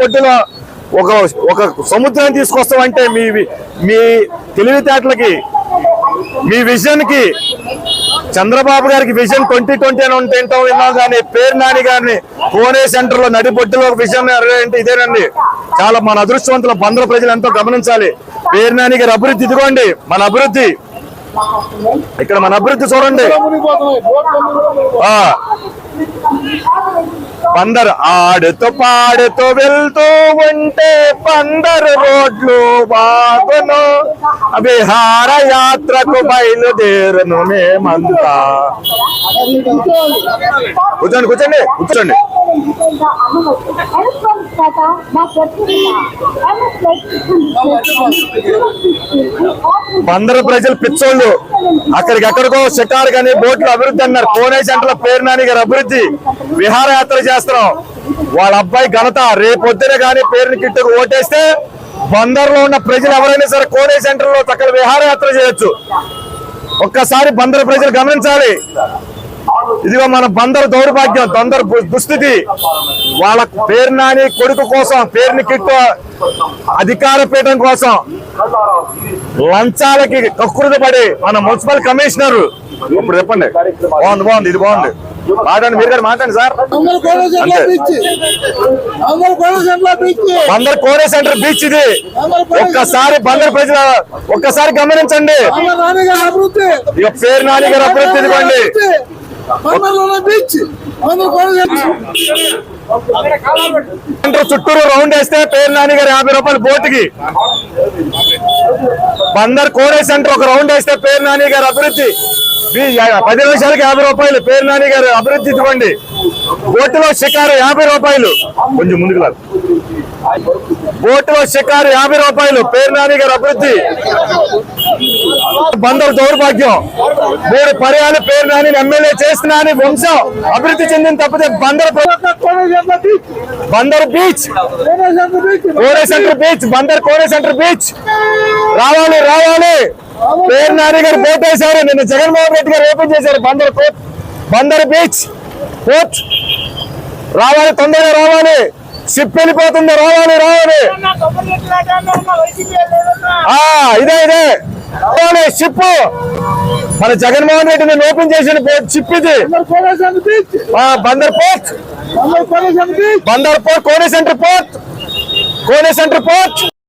పొట్టులో ఒక ఒక సముద్రాన్ని తీసుకొస్తామంటే మీ మీ తెలివితేటలకి మీ విజన్కి చంద్రబాబు గారికి విజన్ ట్వంటీ ట్వంటీ అని ఉంటే ఏంటో విన్నాం కానీ పేరు నాని గారిని కోనే సెంటర్లో నడిబొట్టులో ఒక విజన్ అంటే ఇదేనండి. చాలా మన అదృష్టవంతుల బందర ప్రజలు ఎంతో గమనించాలి. పేరు నాని గారి అభివృద్ధి ఇదిగోండి మన అభివృద్ధి. ఇక్కడ మన అభివృద్ధి చూడండి. పందరు ఆడుతూ పాడుతూ వెళ్తూ ఉంటే పందరు రోడ్లు బాగును. విహార యాత్రకు బయలుదేరును మేమంతా. కూర్చోండి కూర్చోండి కూర్చోండి. బందరు ప్రజలు పిచ్చోళ్ళు. అక్కడికి ఎక్కడికో షికారు కానీ బోట్లు అభివృద్ధి అన్నారు. కోనే సెంటర్ పేరు నాని గారు అభివృద్ధి. విహారయాత్ర చేస్తున్నాం. వాళ్ళ అబ్బాయి ఘనత. రేపొద్దున కానీ పేరుని కిట్టుకు ఓటేస్తే బందర్లో ఉన్న ప్రజలు ఎవరైనా సరే కోనే సెంటర్లో చక్కగా విహారయాత్ర చేయొచ్చు. ఒక్కసారి బందరు ప్రజలు గమనించాలి. ఇదిగో మన బందరు దౌర్భాగ్యం బందరు దు- దుస్థితి. వాళ్ళ పేరు నాని కొడుకు కోసం పేరుని కిట్టు అధికార పీఠం కోసం లంచాలకి కక్కురుది పడి మన మున్సిపల్ కమిషనర్. ఇప్పుడు చెప్పండి. బాగుంది బాగుంది ఇది బాగుంది. మాట్లాడండి మీరు గారు మాట్లాడండి sir. Bandar Kone centre beach ఇది. ఒక్కసారి బందర్ ప్రజల ఒక్కసారి గమనించండి. ఇక పేరు నాని గారి అభివృద్ధి ఇదిగోండి. బందర్లోనే బీచ్ చుట్టూరు రౌండ్ వేస్తే పేరు నాని గారు యాభై రూపాయలు బోటుకి. బందర్ కోరే సెంటర్ ఒక రౌండ్ వేస్తే పేరు నాని గారు అభివృద్ధి. పది నిమిషాలకి యాభై రూపాయలు. పేరు నాని గారు అభివృద్ధి ఇవ్వండి. బోటులో షికారు యాభై రూపాయలు. కొంచెం ముందుకు లాగు. బోటులో షికారు యాభై రూపాయలు. పేరు నాని గారు అభివృద్ధి. బందర్ దౌర్భాగ్యం. మూడు పర్యాలు పేరు నాని ఎమ్మెల్యే చేస్తున్నా అని వంశం అభివృద్ధి చెందిన తప్పితే బందర్ బీచ్ బందర్ బీచ్. కోనేశ్వర్లో సెంటర్ బీచ్ బందర్ కోడే సెంటర్ బీచ్. రావాలి రావాలి. పేరు నాని గారు పోట్ వేశారు నిన్న జగన్మోహన్ రెడ్డి గారు ఓపెన్ చేశారు. Bandar court. Bandar beach port రావాలి తొందరగా రావాలి. షిప్ వెళ్ళిపోతుంది. రావాలి రావాలి. ఆ ఇదే ఇదే. రావాలి షిప్. మన జగన్మోహన్ రెడ్డి నేను ఓపెన్ చేసిన షిప్ ఇది. Bandar port. Bandar port కోనే centre port. కోనే centre port.